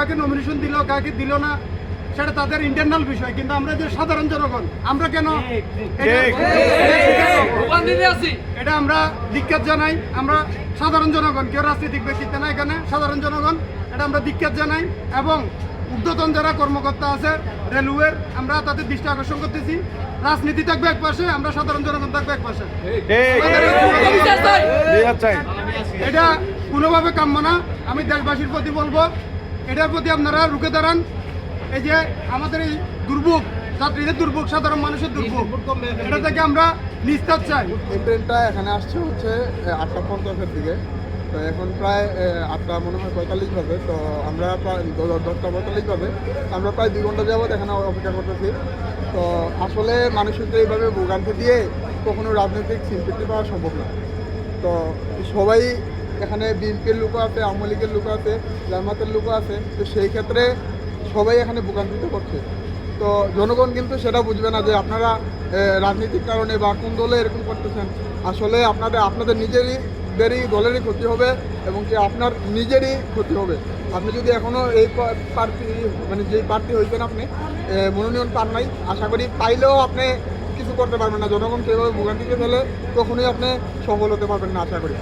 কাকে নমিনেশন দিল কাকে দিল না সেটা তাদের ইন্টারনাল বিষয় কিন্তু আমরা যে সাধারণ জনগণ আমরা কেন এটা- এটা আমরা ধিক্ষার জানাই আমরা সাধারণ জনগণ কেউ রাজনৈতিক ব্যক্তিত্ব না এখানে সাধারণ জনগণ এটা আমরা ধিক্ষার জানাই এবং ঊর্ধ্বতন যারা কর্মকর্তা আছে রেলওয়ের আমরা তাদের দৃষ্টি আকর্ষণ করতেছি রাজনীতি থাকবে এক পাশে আমরা সাধারণ জনগণ থাকবে এক পাশে এটা কোনোভাবে কাম্য না আমি দেশবাসীর প্রতি বলব এটার প্রতি আপনারা রুখে দাঁড়ান। এই যে আমাদের এই দুর্ভোগ, যাত্রীদের দুর্ভোগ, সাধারণ মানুষের দুর্ভোগ, এটা থেকে আমরা নিস্তার চাই। এই ট্রেনটা এখানে আসছে হচ্ছে আটটা পঞ্চাশের দিকে। তো এখন প্রায় আটটা মনে হয় পঁয়তাল্লিশ বাজে। তো আমরা প্রায় দশটা পঁয়তাল্লিশ বাজে। আমরা প্রায় দুই ঘণ্টা যাবত এখানে অপেক্ষা করতেছি। তো আসলে মানুষকে এইভাবে ভোগান্তি দিয়ে কখনো রাজনৈতিক সিম্পিটি পাওয়া সম্ভব না। তো সবাই এখানে বিএনপির লোকও আছে, আওয়ামী লীগের লোকও আছে, জামাতের লোকও আছে। তো সেই ক্ষেত্রে সবাই এখানে ভোগান্তিতে করছে তো জনগণ কিন্তু সেটা বুঝবে না যে আপনারা রাজনীতির কারণে বা কোন দলে এরকম করতেছেন। আসলে আপনাদের আপনাদের নিজেরই দেরই দলেরই ক্ষতি হবে এবং কি আপনার নিজেরই ক্ষতি হবে। আপনি যদি এখনও এই প্রার্থী মানে যেই প্রার্থী হয়েছেন আপনি মনোনয়ন পান নাই, আশা করি পাইলেও আপনি কিছু করতে পারবেন না। জনগণ সেভাবে ভোগান্তিতে ফেলে কখনোই আপনি সফল হতে পারবেন না, আশা করি।